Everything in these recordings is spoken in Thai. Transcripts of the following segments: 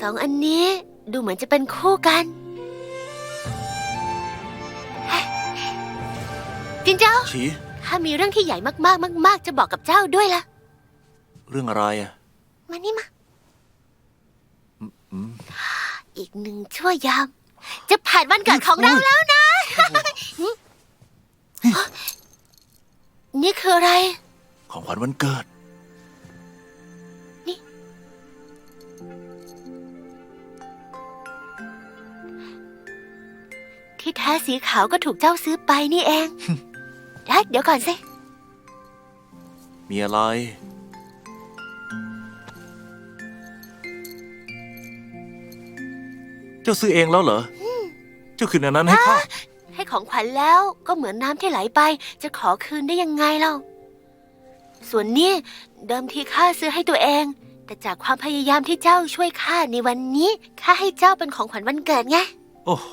สองอันนี้ดูเหมือนจะเป็นคู่กัน จินเจ้า ชีข้ามีเรื่องที่ใหญ่มากๆ มาก ๆ จะบอกกับเจ้าด้วยล่ะ เรื่องอะไรอะมานี่มา อีกหนึ่งชั่วยาม จะผ่านวันเกิดของเราแล้วนะ นี่คืออะไร ของขวัญวันเกิดที่แท้สีขาวก็ถูกเจ้าซื้อไปนี่เองได้เดี๋ยวก่อนสิ มีอะไร เจ้าซื้อเองแล้วเหรออเจ้าคืนอันนั้นให้ข้าให้ ของขวัญแล้วก็เหมือนน้ำที่ไหลไป จะขอคืนได้ยังไงเล่าส่วนนี้เดิมทีข้าซื้อให้ตัวเอง แต่จากความพยายามที่เจ้าช่วยข้าในวันนี้ข้าให้เจ้าเป็นของขวัญวันเกิดไง โอ้โห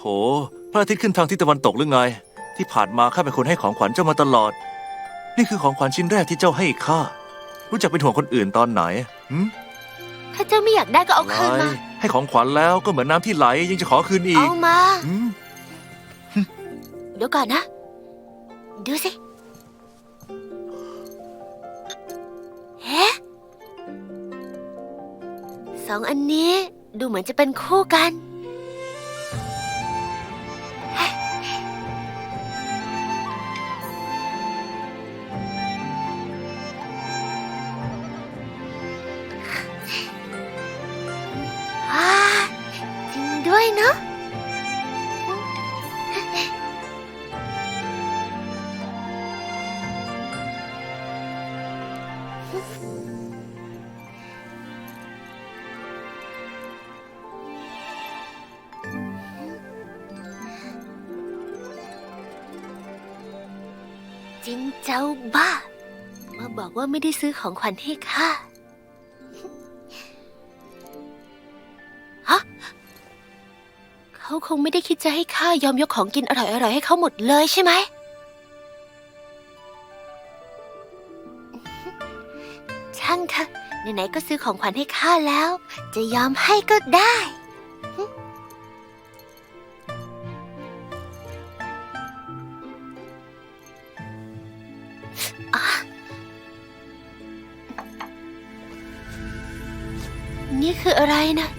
พระอาทิตย์ขึ้นทางทิศตะวันตกหรือไง ที่ผ่านมาข้าเป็นคนให้ของขวัญเจ้ามาตลอด นี่คือของขวัญชิ้นแรกที่เจ้าให้ข้ารู้จักเป็นห่วงคนอื่นตอนไหนหืมถ้าเจ้าไม่อยากได้ก็เอาอะไรคืนมา ให้ของขวัญแล้วก็เหมือนน้ำที่ไหลยังจะขอคืนอีเอากมาหืมเดี๋ยวก่อนนะ ดูสิเฮ้สองอันนี้ดูเหมือนจะเป็นคู่กันอ่าจริงด้วยเนาะ จินเจ้าบ้า มาบอกว่าไม่ได้ซื้อของขวัญให้ข้าฮะเขาคงไม่ได้คิดจะให้ข้ายอมยกของกินอร่อยๆให้เขาหมดเลยใช่ไหมางเถอะไหนๆก็ซื้อของขวัญให้ข้าแล้ว จะยอมให้ก็ได้นี่คืออะไรนะ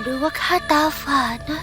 หรือว่าข้าตาฝาดนะ